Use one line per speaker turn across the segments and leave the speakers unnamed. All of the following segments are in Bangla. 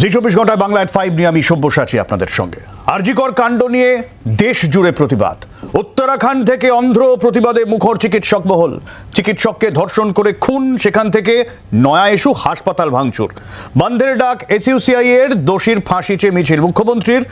জি চব্বিশ ঘন্টায় বাংলা এট ফাইভ নিয়ে আমি সব্যসাচী আপনাদের সঙ্গে। আরজিকর কাণ্ড নিয়ে দেশ জুড়ে প্রতিবাদ। উত্তরাখণ্ড থেকে অন্ধ্র প্রতিবাদে মুখর চিকিৎসক মহল চিকিৎসককে ধর্ষণ করে খুন, সেখান থেকে নয়া ইস্যু, হাসপাতাল ভাঙচুর। বন্ধের ডাক এসইউসিআই এর দোষীর ফাঁসি চেয়ে মিছিল। মুখ্যমন্ত্রীর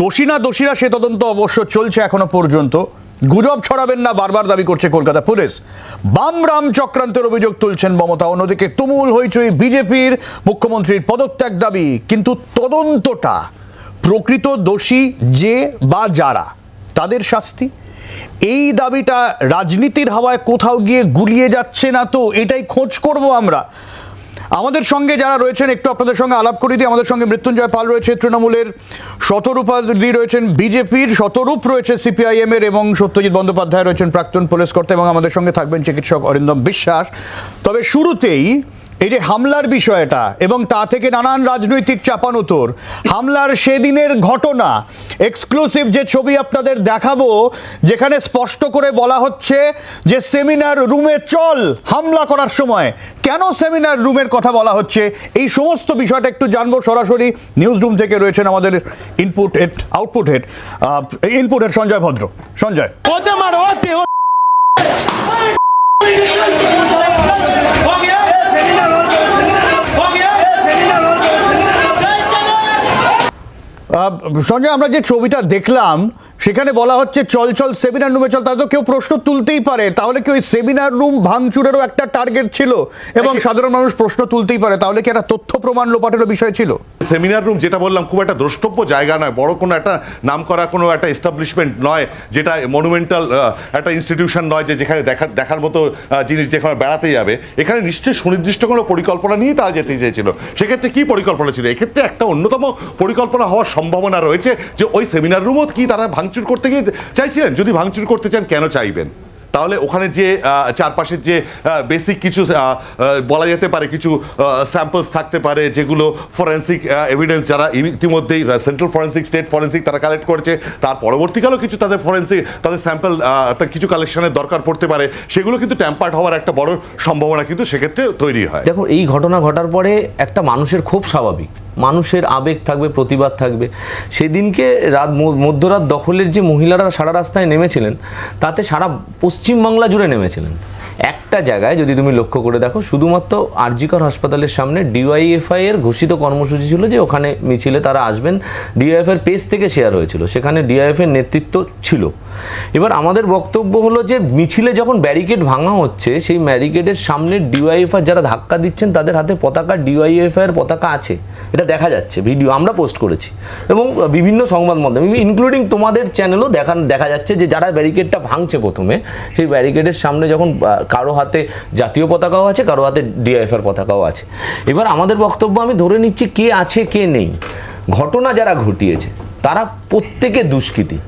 দোষী না দোষীরা সে তদন্ত অবশ্য চলছে এখনও পর্যন্ত। গুজব ছড়াবেন না, বারবার দাবি করছে কলকাতা পুলিশ। বাম রাম চক্রান্তের অভিযোগ তুলছেন মমতা, অন্যদিকে তুমুল হইচই বিজেপির মুখ্যমন্ত্রীর পদত্যাগ দাবি, কিন্তু তদন্তটা প্রকৃত দোষী যে বা যারা, তাদের শাস্তি? এই দাবিটা রাজনীতির হাওয়ায় কোথাও গিয়ে গুলিয়ে যাচ্ছে না তো, এটাই খোঁজ করব আমরা। আমাদের সঙ্গে যারা রয়েছেন, একটু আপনাদের সঙ্গে আলাপ করে দিই। আমাদের সঙ্গে মৃত্যুঞ্জয় পাল রয়েছে, তৃণমূলের শতরূপাদি রয়েছেন, বিজেপির শতরূপ রয়েছে সিপিআইএম এর এবং সত্যজিৎ বন্দ্যোপাধ্যায় রয়েছেন প্রাক্তন পুলিশ কর্তা এবং আমাদের সঙ্গে থাকবেন চিকিৎসক অরিন্দম বিশ্বাস। তবে শুরুতেই এই যে হামলার বিষয়টা এবং তা থেকে নানান রাজনৈতিক চাপান চাপানুতোর, হামলার সেদিনের ঘটনা এক্সক্লুসিভ যে ছবি আপনাদের দেখাবো, যেখানে স্পষ্ট করে বলা হচ্ছে যে সেমিনার রুমে চল হামলা করার সময়। কেন সেমিনার রুমের কথা বলা হচ্ছে? এই সমস্ত বিষয়টা একটু জানব সরাসরি। নিউজ রুম থেকে রয়েছেন আমাদের input head output head input head Sanjay Bhadra. Sanjay. Sanjay আমরা যে ছবিটা দেখলাম সেখানে বলা হচ্ছে চল চল সেমিনার রুমে চল। তাহলে তো কেউ প্রশ্ন তুলতেই পারে। তাহলে কি ওই সেমিনার রুম ভাঙচুরেরও একটা টার্গেট ছিল? এবং সাধারণ মানুষ প্রশ্ন তুলতেই পারে। তাহলে কি একটা তথ্য প্রমাণ লোপাটেরও বিষয় ছিল?
সেমিনার রুম যেটা বললাম খুব একটা দ্রষ্টব্য জায়গা নয়। বড় কোনো একটা নাম করা কোনো একটা এস্টাবলিশমেন্ট নয় যেটা মনুমেন্টাল একটা ইনস্টিটিউশন নয় যে যেখানে দেখার দেখার মতো জিনিস যেখানে বেড়াতে যাবে। এখানে নিশ্চয়ই সুনির্দিষ্ট কোনো পরিকল্পনা নিয়ে তারা যেতে চেয়েছিল। সেক্ষেত্রে কী পরিকল্পনা ছিল? এক্ষেত্রে একটা অন্যতম পরিকল্পনা হওয়ার সম্ভাবনা রয়েছে যে ওই সেমিনার রুমও কি তারা ভাঙচুর করতে গিয়ে চাইছিলেন? যদি ভাঙচুর করতে চান, কেন চাইবেন? তাহলে ওখানে যে চারপাশের যে বেসিক কিছু বলা যেতে পারে, কিছু স্যাম্পলস থাকতে পারে, যেগুলো ফরেন্সিক এভিডেন্স যারা ইতিমধ্যেই সেন্ট্রাল ফরেন্সিক স্টেট ফরেন্সিক তারা কালেক্ট করেছে, তার পরবর্তীকালেও কিছু তাদের ফরেন্সিক তাদের স্যাম্পল কিছু কালেকশনের দরকার পড়তে পারে, সেগুলো কিন্তু ট্যাম্পার্ড হওয়ার একটা বড় সম্ভাবনা কিন্তু সেক্ষেত্রে তৈরি হয়।
দেখো এই ঘটনা ঘটার পরে একটা মানুষের খুব স্বাভাবিক। মানুষের আবেগ থাকবে, প্রতিবাদ থাকবে। সেদিনকে রাত মধ্যরাত দখলের যে মহিলারা সারা রাস্তায় নেমেছিলেন, তাতে সারা পশ্চিমবাংলা জুড়ে নেমেছিলেন। একটা জায়গায় যদি তুমি লক্ষ্য করে দেখো, শুধুমাত্র আরজিকর হাসপাতালের সামনে ডিওয়াইএফআই এর ঘোষিত কর্মসূচি ছিল যে ওখানে মিছিলে তারা আসবেন। ডিওয়াইএফ এর পেজ থেকে শেয়ার হয়েছিল, সেখানে ডিওয়াইএফ এর নেতৃত্ব ছিল। এবার আমাদের বক্তব্য হলো যে মিছিলে যখন ব্যারিকেড ভাঙা হচ্ছে, সেই ব্যারিকেডের সামনে ডিওয়াইএফআই যারা ধাক্কা দিচ্ছেন, তাদের হাতে পতাকা, ডিওয়াইএফআই এর পতাকা আছে। এটা দেখা যাচ্ছে, ভিডিও আমরা পোস্ট করেছি। এবং বিভিন্ন সংবাদ মাধ্যম, ইনক্লুডিং তোমাদের চ্যানেলও দেখা দেখা যাচ্ছে যে যারা ব্যারিকেডটা ভাঙছে প্রথমে, সেই ব্যারিকেডের সামনে যখন কারও হাতে জাতীয় পতাকাও আছে কারও হাতে ডিআইএফআর পতাকাও আছে। এবার আমাদের বক্তব্য আমি ধরে নিচ্ছি কে আছে কে নেই। ঘটনা যারা ঘটিয়েছে তারা প্রত্যেকে দুষ্কৃতী।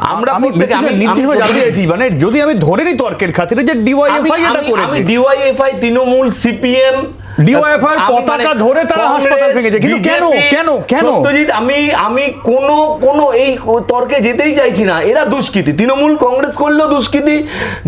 আমরা আমি
প্রত্যেকে- আমি- আমি
নির্দিষ্টভাবে জানতে চাইছি মানে যদি আমি ধরে নিই তর্কের খাতিরে যে ডিওয়াইএফআই এটা করেছে।
ডিওয়াইএফআই তৃণমূল সিপিএম
এর পতাকা ধরে তারা হাসপাতাল ভেঙেছে। কিন্তু কেন? কেন? কেন?
সত্যজিৎ আমি আমি কোনো কোনো এই তর্কে যেতেই চাইছি না এরা দুষ্কৃতী তৃণমূল কংগ্রেস করলেও দুষ্কৃতী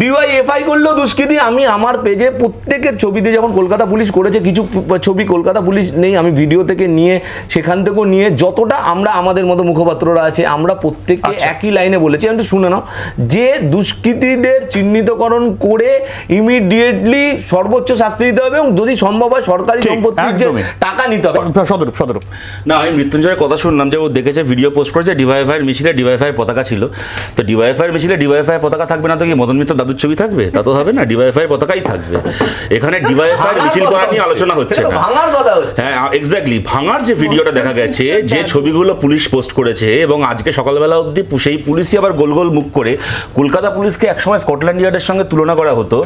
ডিওয়াইএফআই করলেও দুষ্কৃতী আমি আমার পেজে প্রত্যেকের ছবিতে যখন কলকাতা পুলিশ করেছে কিছু ছবি কলকাতা পুলিশ নেই আমি ভিডিও থেকে নিয়ে সেখান থেকেও নিয়ে যতটা আমরা আমাদের মতো মুখপাত্ররা আছে আমরা প্রত্যেককে
আচ্ছা।
একই লাইনে বলেছি আমি শুনে নাও যে দুষ্কৃতীদের চিহ্নিতকরণ করে ইমিডিয়েটলি সর্বোচ্চ শাস্তি দিতে হবে এবং যদি সম্ভব হয় সরকারি সম্পত্তির যে টাকা নিতে হবে।
সদরূপ সদরূপ।
না আমি মৃত্যুঞ্জয়ের কথা শুনলাম যে ও দেখেছে ভিডিও পোস্ট করেছে ডিওয়াইফাইয়ের মিছিলে ডিওয়াইফাইয়ের পতাকা ছিল। তো ডিওয়াইফাইয়ের মিছিলে ডিওয়াইফাইয়ের পতাকা থাকবে না তো কি মদন মিত্র দাদুর ছবি থাকবে? তা তো হবে না ডিওয়াইফাইয়ের পতাকাই থাকবে। এখানে ডিওয়াইফাইয়ের মিছিল করা নিয়ে আলোচনা হচ্ছে না।
ভাঙার কথা হচ্ছে।
হ্যাঁ এক্স্যাক্টলি ভাঙার যে ভিডিওটা দেখা গেছে যে ছবিগুলো পুলিশ পোস্ট করেছে এবং আজকে সকালবেলা অবধি সেই পুলিশই আবার গোল গোল মুখ করে কলকাতা পুলিশকে একসময় স্কটল্যান্ড ইয়ার্ডের সঙ্গে তুলনা করা হতো।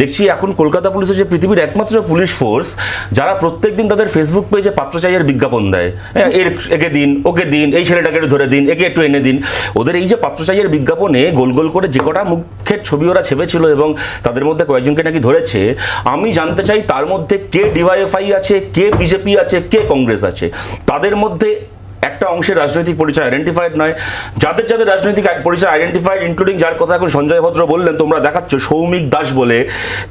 দেখছি এখন কলকাতা পুলিশ হচ্ছে পৃথিবীর একমাত্র পুলিশ ফোর্স যারা প্রত্যেকদিন তাদের ফেসবুক পেজে পাত্রচাইয়ের বিজ্ঞাপন দেয় হ্যাঁ, এর একে দিন ওকে দিন এই ছেলেটাকে একটু ধরে দিন একে একটু এনে দিন। ওদের এই যে পাত্রচাইয়ের বিজ্ঞাপনে গোল গোল করে যে কটা মুখের ছবি ওরা ছেপেছিল এবং তাদের মধ্যে কয়েকজনকে নাকি ধরেছে আমি জানতে চাই তার মধ্যে কে ডিওয়াইএফআই আছে কে বিজেপি আছে কে কংগ্রেস আছে? তাদের মধ্যে একটা অংশের রাজনৈতিক পরিচয় আইডেন্টিফাইড নয়। যাদের যাদের রাজনৈতিক পরিচয় আইডেন্টিফাইড ইনক্লুডিং যার কথা এখন সঞ্জয় ভদ্র বললেন তোমরা দেখাচ্ছ সৌমিক দাস বলে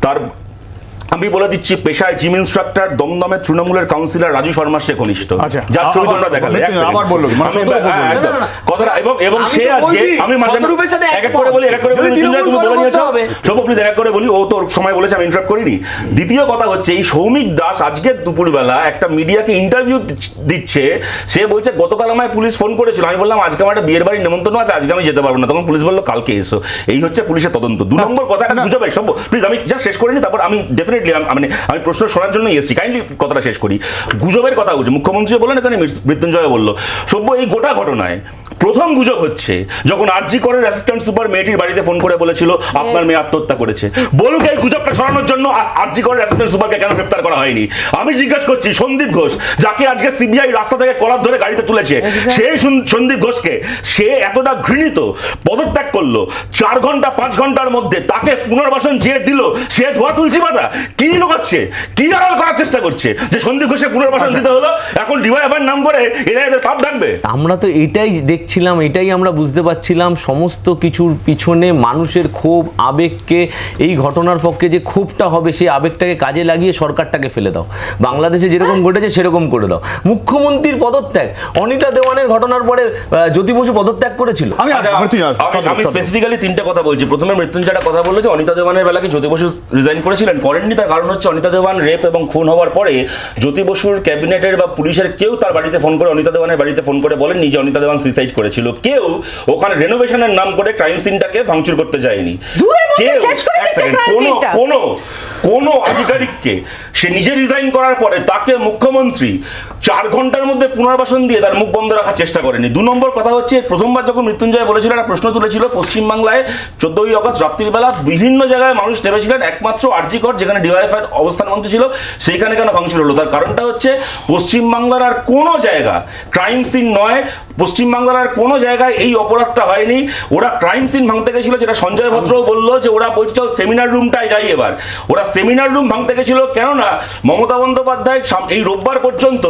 তার আমি বলে দিচ্ছি পেশায় জিম ইনস্ট্রাক্টর দমদমের তৃণমূলের কাউন্সিলর রাজু শর্মা সে ঘনিষ্ঠ
আচ্ছা।
যার ছবি তোমরা দেখালে
আবার বলল? মানে
হ্যাঁ। কথাটা এবং এবং সে আজকে আমি এক এক করে বলি এক করে বলি তুমি বলে নিয়েছো। সব প্লিজ এক করে বলি ও তোর সময় বলেছে আমি ইন্টারাপ্ট করিনি। দ্বিতীয় কথা হচ্ছে এই সৌমিক দাস আজকে দুপুরবেলা একটা মিডিয়াকে ইন্টারভিউ দিচ্ছে। সে বলছে গতকাল আমায় পুলিশ ফোন করেছিল। আমি বললাম আজকে আমার একটা বিয়ের বাড়ির নেমন্তন্ন আছে আজকে আমি যেতে পারব না। তখন পুলিশ বলল কালকে এসো। এই হচ্ছে পুলিশের তদন্ত। দু নম্বর কথা গুজবে সব প্লিজ আমি জাস্ট শেষ করিনি তারপর আমি ডেফিনেটলি মানে আমি প্রশ্ন শোনার জন্য এসেছি। কাইন্ডলি কথাটা শেষ করি। গুজবের কথা বলছি। মুখ্যমন্ত্রী বললেন, এখানে মৃত্যুঞ্জয় বলল। সভ্য, এই গোটা ঘটনায় প্রথম গুজব হচ্ছে যখন আরজি করের অ্যাসিস্ট্যান্ট সুপার মেয়েটির বাড়িতে ফোন করে বলেছিল আপনার মেয়ে আত্মহত্যা করেছে। বলুক এই গুজবটা ছড়ানোর জন্য আরজি করের অ্যাসিস্ট্যান্ট সুপারকে কেন গ্রেপ্তার করা হয়নি? আমি জিজ্ঞাসা করছি সন্দীপ ঘোষ যাকে আজকে সিবিআই রাস্তা থেকে কলার ধরে গাড়িতে তুলেছে সেই সন্দীপ ঘোষকে সে এতটা ঘৃণিত পদত্যাগ করল চার ঘণ্টা পাঁচ ঘণ্টার মধ্যে তাকে পুনর্বাসন যে দিল সে ধোয়া তুলসী পাতা কি লোকাচ্ছে? কি আড়াল করার চেষ্টা করছে? যে সন্দীপ ঘোষের পুনর্বাসন দিতে হলো এখন ডিওয়াইফাই নাম করে এরা এদের পাপ ডাকবে
আমরা তো এটাই দেখছিলাম এটাই আমরা বুঝতে পারছিলাম সমস্ত কিছুর পিছনে মানুষের ক্ষোভ আবেগকে এই ঘটনার পক্ষে যে ক্ষোভটা হবে সেই আবেগটাকে কাজে লাগিয়ে সরকারটাকে ফেলে দাও। বাংলাদেশে যেরকম ঘটেছে সেরকম করে দাও। মুখ্যমন্ত্রীর পদত্যাগ অনিতা দেওয়ানের ঘটনার পরে জ্যোতি বসু পদত্যাগ করেছিল।
আমি
আচ্ছা, আমি-। স্পেসিফিক্যালি তিনটে কথা বলছি। প্রথমে মৃত্যুঞ্জয়টা কথা বলল যে অনিতা দেওয়ানের বেলাকে জ্যোতি বসু রিজাইন করেছিলেন করেননি। তার কারণ হচ্ছে অনিতা দেওয়ান রেপ এবং খুন হওয়ার পরে জ্যোতি বসুর ক্যাবিনেটের বা পুলিশের কেউ তার বাড়িতে ফোন করে অনিতা দেওয়ানের বাড়িতে ফোন করে বলেননি নিজে অনিতা দেওয়ান সুইসাইড করেছিল। কেউ ওখানে রেনোভেশনের নাম করে ক্রাইম সিনটাকে ভাঙচুর করতে যায়নি। কেউ কোনো কোনো আধিকারিককে সে নিজে রিজাইন করার পরে তাকে মুখ্যমন্ত্রী চার ঘণ্টার মধ্যে পুনর্বাসন দিয়ে তার মুখ বন্ধ রাখার চেষ্টা করেনি। দু নম্বর কথা হচ্ছে প্রথমবার যখন মৃত্যুঞ্জয় বলেছিল একটা প্রশ্ন তুলেছিল পশ্চিমবাংলায় চোদ্দই আগস্ট রাত্রিবেলা বিভিন্ন জায়গায় মানুষ নেমেছিলেন একমাত্র আরজিকর যেখানে ডিওয়াইফাই অবস্থান মন্ত্রী ছিল সেইখানে কেন ভাঙচুর হলো? তার কারণটা হচ্ছে পশ্চিমবাংলার আর কোনো জায়গা ক্রাইম সিন নয় পশ্চিমবাংলার আর কোনো জায়গায় এই অপরাধটা হয়নি। ওরা ক্রাইম সিন ভাঙতে গেছিল যেটা সঞ্জয় ভদ্রও বলল যে ওরা বলছে সেমিনার রুমটায় যাই এবার। ওরা সেমিনার রুম ভাঙতে গেছিল কেননা মমতা বন্দ্যোপাধ্যায় এই রোববার পর্যন্ত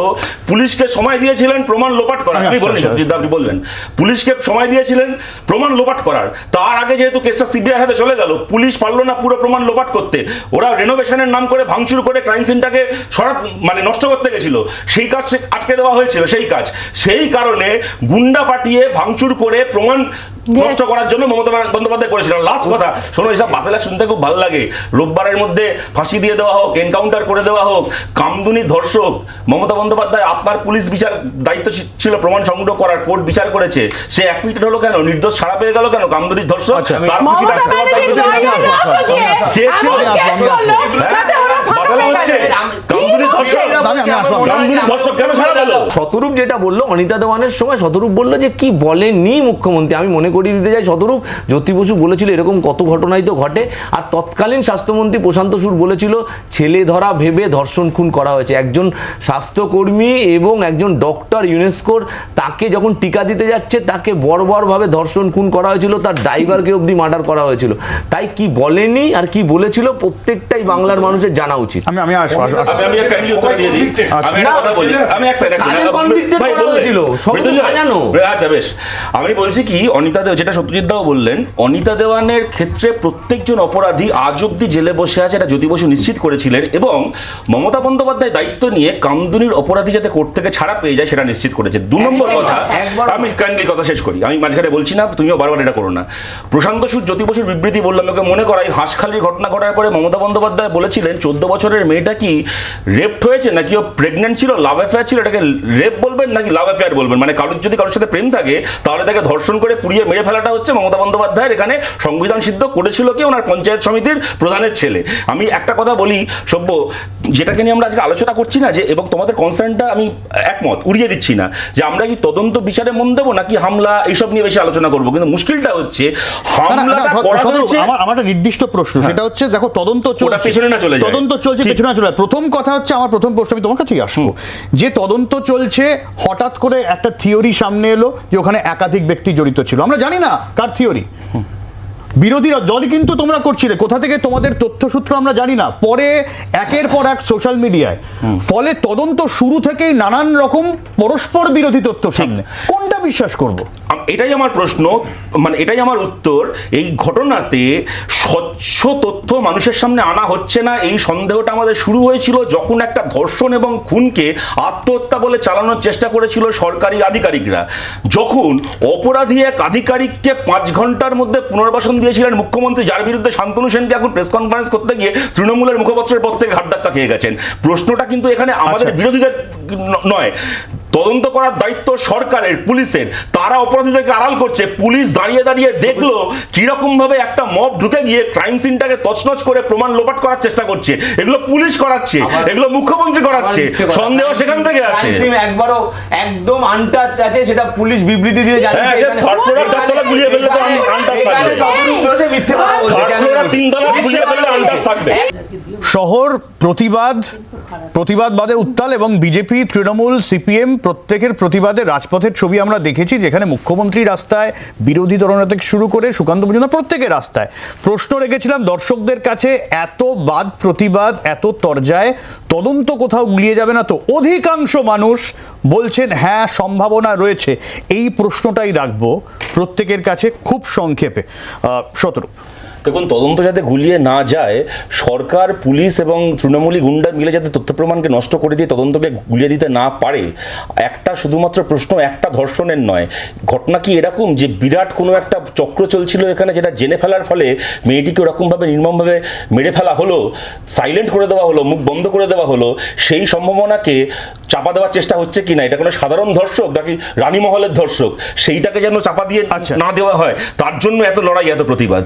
পুলিশকে সময় দিয়েছিলেন প্রমাণ লোপাট করার।
আমি
আমি
আসছি,
বলিনি দা, আপনি বলবেন পুলিশকে সময় দিয়েছিলেন প্রমাণ লোপাট করার। তার আগে যেহেতু কেসটা সিবিআই হাতে চলে গেল পুলিশ পারল না পুরো প্রমাণ লোপাট করতে। ওরা রেনোভেশনের নাম করে ভাঙচুর করে ক্রাইম সিনটাকে সরাত মানে নষ্ট করতে গেছিল। সেই কাজ আটকে দেওয়া হয়েছিল সেই কাজ। সেই কারণে গুন্ডা পাঠিয়ে ভাঙচুর করে প্রমাণ নষ্ট করার জন্য মমতা বন্দ্যোপাধ্যায় করেছিলেন। লাস্ট কথা শোনো এইসব বাতিলা শুনতে খুব ভালো লাগে। রোববারের মধ্যে ফাঁসি দিয়ে দেওয়া হোক এনকাউন্টার করে দেওয়া হোক কামদুনি ধর্ষক মমতা বন্দ্যোপাধ্যায় আপনার পুলিশ বিচার দায়িত্ব ছিল প্রমাণ সংগ্রহ করার কোর্ট বিচার করেছে। সে অ্যাকুইটেড হলো কেন? নির্দোষ ছাড়া পেয়ে গেল কেন? কামদুনির ধর্ষক?
আচ্ছা,
তার
মমতা
ফাঁসিটা একটা কথা
ব্যানার্জি
বলতে
জয়ের
হবে।
রক্ত দিয়ে
কে ছিল?
এমন
আমি
কেস
আসব, আমি
করল,
আসব।
যাতে ওরা ফাঁকা
বাতালা হচ্ছে।
যাবে।
ধর্ষক। কামদুনির ধর্ষক কেন ছাড়া
শতরূপ যেটা বলল অনিতা দেওয়ানের সময় শতরূপ বলল যে কি বলেননি মুখ্যমন্ত্রী আমি মনে করিয়ে দিতে চাই শতরূপ জ্যোতি বসু বলেছিল এরকম কত ঘটনাই তো ঘটে আর তৎকালীন স্বাস্থ্যমন্ত্রী প্রশান্ত সুর বলেছিল ছেলে ধরা ভেবে ধর্ষণ খুন করা হয়েছে একজন স্বাস্থ্যকর্মী এবং একজন ডক্টর ইউনেস্কোর তাকে যখন টিকা দিতে যাচ্ছে তাকে বর্বরভাবে ধর্ষণ খুন করা হয়েছিল তার ড্রাইভারকে অবধি মার্ডার করা হয়েছিল তাই কি বলেনি আর কি বলেছিল প্রত্যেকটাই বাংলার মানুষের জানা উচিত
আমি আমি।
আমি
সাজানো।
আচ্ছা বেশ। আমি বলছি কি অনিতা দেব যেটা সত্যজিৎ দাও বললেন অনিতা দেওয়ানের ক্ষেত্রে প্রত্যেকজন অপরাধী আজ অব্দি জেলে বসে আছে এটা জ্যোতি বসু নিশ্চিত করেছিলেন এবং মমতা বন্দ্যোপাধ্যায় দায়িত্ব নিয়ে কামদুনির অপরাধী যাতে কোর্ট থেকে ছাড়া পেয়ে যায় সেটা নিশ্চিত করেছে। দু নম্বর কথা আমি কাইন্ডলি কথা শেষ করি। আমি মাঝখানে বলছি না তুমিও বারবার এটা করো না। প্রশান্ত সুর জ্যোতি বসুর বিবৃতি বললাম ওকে মনে করাই হাঁসখালির ঘটনা ঘটার পরে মমতা বন্দ্যোপাধ্যায় বলেছিলেন চোদ্দ বছরের মেয়েটা কি রেপড হয়েছে নাকি ও প্রেগনেন্ট ছিল লাভ অ্যাফেয়ার ছিল এটাকে রেপ বলবেন নাকি লাভ অ্যাফেয়ার বলবেন? মানে কারোর যদি কারোর সাথে প্রেম থাকে তাহলে তাকে ধর্ষণ করে পুড়িয়ে মেরে ফেলাটা হচ্ছে মমতা বন্দ্যোপাধ্যায়ের এখানে সংবিধান সিদ্ধ করেছিল কি? ওনার পঞ্চায়েত সমিতির প্রধানের ছেলে। আমি একটা কথা বলি সভ্য যেটাকে নিয়ে আমরা আজকে আলোচনা করছি না যে এবং তোমাদের কনসার্নটা আমি একমত উড়িয়ে দিচ্ছি না যে আমরা কি তদন্ত বিচারে মন দেবো নাকি হামলা এইসব নিয়ে বেশি আলোচনা করব? কিন্তু মুশকিলটা হচ্ছে হামলাটা করা
আমার একটা নির্দিষ্ট প্রশ্ন সেটা হচ্ছে দেখো তদন্ত চলছে।
পেছনে না চলে।
তদন্ত চলছে। পেছনে না চলে প্রথম কথা হচ্ছে আমার প্রথম প্রশ্ন আমি তোমার কাছেই আসব। যে তদন্ত চলছে হঠাৎ করে একটা থিওরি সামনে এলো যে ওখানে একাধিক ব্যক্তি জড়িত ছিল। আমরা জানি না কার থিওরি। বিরোধীরা দলই কিন্তু তোমরা করছিলে। কোথা থেকে তোমাদের তথ্যসূত্র আমরা জানি না। পরে একের পর এক সোশ্যাল মিডিয়ায় ফলে তদন্ত শুরু থেকেই নানান রকম পরস্পর বিরোধী তথ্য সামনে। কোনটা বিশ্বাস করব?
এটাই আমার প্রশ্ন। মানে এটাই আমার উত্তর। এই ঘটনাতে স্বচ্ছ তথ্য মানুষের সামনে আনা হচ্ছে না। এই সন্দেহটা আমাদের শুরু হয়েছিল যখন একটা ধর্ষণ এবং খুনকে আত্মহত্যা বলে চালানোর চেষ্টা করেছিল সরকারি আধিকারিকরা। যখন অপরাধী এক আধিকারিককে পাঁচ ঘণ্টার মধ্যে পুনর্বাসন দিয়েছিলেন মুখ্যমন্ত্রী যার বিরুদ্ধে শান্তনু সেনকে এখন প্রেস কনফারেন্স করতে গিয়ে তৃণমূলের মুখপাত্রের পর থেকে ঘাট ধাক্কা খেয়ে গেছেন প্রশ্নটা কিন্তু এখানে আমাদের
আচ্ছা।
বিরোধীদের নয় তদন্ত করার দায়িত্ব সরকারের পুলিশের। তারা অপরাধীদেরকে আড়াল করছে। পুলিশ দাঁড়িয়ে দাঁড়িয়ে দেখল কীরকম ভাবে একটা মব ঢুকে গিয়ে ক্রাইম সিনটাকে তছনছ করে প্রমাণ লোপাট করার চেষ্টা করছে। এগুলো পুলিশ করাচ্ছে এগুলো মুখ্যমন্ত্রী করাচ্ছে। সন্দেহ সেখান থেকে আসে।
একবারও একদম আনটাচড আছে সেটা পুলিশ বিবৃতি দিয়ে জানিয়েছে।
হ্যাঁ, এর
এখানে-
চারতলা গুলিয়ে ফেললে তো
এখানে
থাকবে।
শতরূপ ঘোষে মিথ্যে কথা বলছে,
Third
কেন
floor তিন তলা গুলিয়ে ফেললে আন্দাজ থাকবে।
শহর, প্রতিবাদ প্রতিবাদ বাদে উত্তাল এবং বিজেপি, তৃণমূল, সিপিএম প্রত্যেকের প্রতিবাদে রাজপথের ছবি আমরা দেখেছি, যেখানে মুখ্যমন্ত্রী রাস্তায় বিরোধী দলনেতা থেকে শুরু করে সুকান্ত পর্যন্ত প্রত্যেকের রাস্তায়। প্রশ্ন রেখেছিলাম দর্শকদের কাছে, এত বাদ প্রতিবাদ, এত তরজায়, তদন্ত কোথাও গুলিয়ে যাবে না তো? অধিকাংশ মানুষ বলছেন হ্যাঁ সম্ভাবনা রয়েছে। এই প্রশ্নটাই রাখব প্রত্যেকের কাছে খুব সংক্ষেপে। শতরূপ।
দেখুন তদন্ত যাতে গুলিয়ে না যায় সরকার পুলিশ এবং তৃণমূলী গুন্ডা মিলে যাতে তথ্য প্রমাণকে নষ্ট করে দিয়ে তদন্তকে গুলিয়ে দিতে না পারে একটা শুধুমাত্র প্রশ্ন একটা ধর্ষণের নয়। ঘটনা কি এরকম যে বিরাট কোনো একটা চক্র চলছিল এখানে যেটা জেনে ফেলার ফলে মেয়েটিকে ওরকমভাবে নির্মমভাবে মেরে ফেলা হলো সাইলেন্ট করে দেওয়া হলো মুখ বন্ধ করে দেওয়া হলো সেই সম্ভাবনাকে চাপা দেওয়ার চেষ্টা হচ্ছে কি না? এটা কোনো সাধারণ ধর্ষক নাকি রানীমহলের ধর্ষক? সেইটাকে যেন চাপা দিয়ে
আচ্ছা।
না দেওয়া হয় তার জন্য এত লড়াই এত প্রতিবাদ।